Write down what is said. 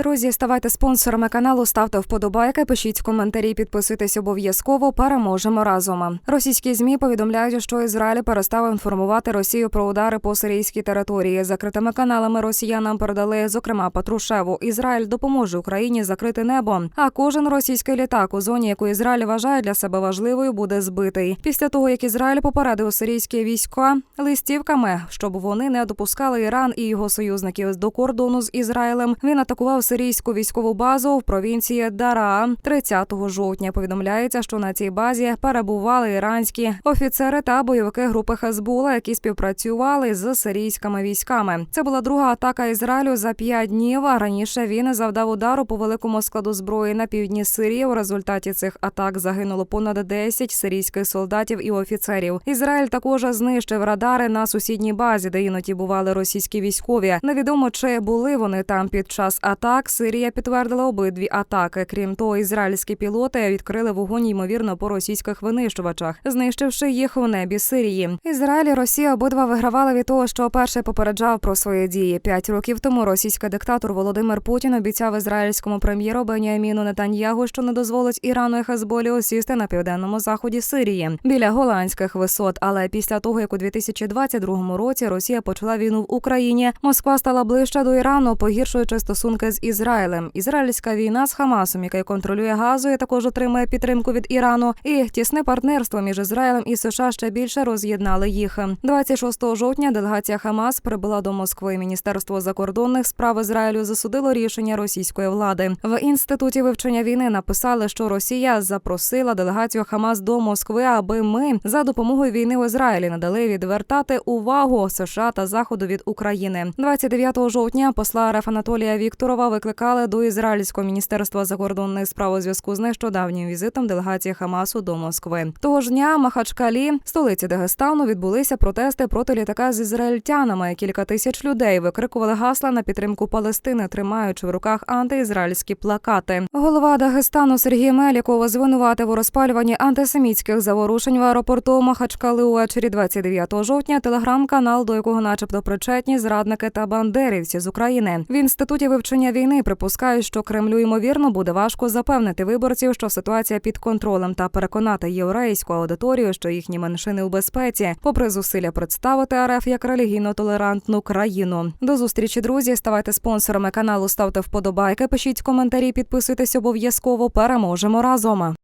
Друзі, ставайте спонсорами каналу, ставте вподобайки, пишіть коментарі, підписуйтесь обов'язково. Переможемо разом. Російські змі повідомляють, що Ізраїль перестав інформувати Росію про удари по сирійській території. Закритими каналами росіянам передали, зокрема, Патрушеву. Ізраїль допоможе Україні закрити небо. А кожен російський літак у зоні, яку Ізраїль вважає для себе важливою, буде збитий. Після того як Ізраїль попередив сирійські війська листівками, щоб вони не допускали Іран і його союзників до кордону з Ізраїлем. Він атакував сирійську військову базу в провінції Дара 30 жовтня. Повідомляється, що на цій базі перебували іранські офіцери та бойовики групи Хезбула, які співпрацювали з сирійськими військами. Це була друга атака Ізраїлю за п'ять днів. Раніше він завдав удару по великому складу зброї на півдні Сирії. У результаті цих атак загинуло понад 10 сирійських солдатів і офіцерів. Ізраїль також знищив радари на сусідній базі, де іноді бували російські військові. Невідомо чи були вони там під час атак. Сирія підтвердила обидві атаки. Крім того, ізраїльські пілоти відкрили вогонь ймовірно по російських винищувачах, знищивши їх у небі Сирії. Ізраїль і Росія обидва вигравали від того, що перший попереджав про свої дії. П'ять років тому російський диктатор Володимир Путін обіцяв ізраїльському прем'єру Беніаміну Нетаньягу, що не дозволить Ірану і Хезболі осісти на південному заході Сирії біля голландських висот. Але після того, як у 2022 році Росія почала війну в Україні, Москва стала ближче до Ірану, погіршуючи стосунки з Ізраїлем. Ізраїльська війна з Хамасом, який контролює газу, і також отримує підтримку від Ірану. І тісне партнерство між Ізраїлем і США ще більше роз'єднали їх. 26 жовтня делегація Хамас прибула до Москви. Міністерство закордонних справ Ізраїлю засудило рішення російської влади. В інституті вивчення війни написали, що Росія запросила делегацію Хамас до Москви, аби ми за допомогою війни в Ізраїлі надали відвертати увагу США та Заходу від України. 29 жовтня посла РФ Анатолія Вікторова викликали до ізраїльського міністерства закордонних справ у зв'язку з нещодавнім візитом делегації Хамасу до Москви. Того ж дня Махачкалі, столиці Дагестану, відбулися протести проти літака з ізраїльтянами. Кілька тисяч людей викрикували гасла на підтримку Палестини, тримаючи в руках антиізраїльські плакати. Голова Дагестану Сергій Меліков звинуватив у розпалюванні антисемітських заворушень в аеропорту Махачкали увечері 29 жовтня. Телеграм-канал, до якого, начебто, причетні зрадники та бандерівці з України. В інституті вивчення війни припускають, що Кремлю ймовірно буде важко запевнити виборців, що ситуація під контролем та переконати єврейську аудиторію, що їхні меншини у безпеці, попри зусилля представити РФ як релігійно-толерантну країну. До зустрічі, друзі. Ставайте спонсорами каналу, ставте вподобайки, пишіть коментарі, підписуйтесь обов'язково. Переможемо разом.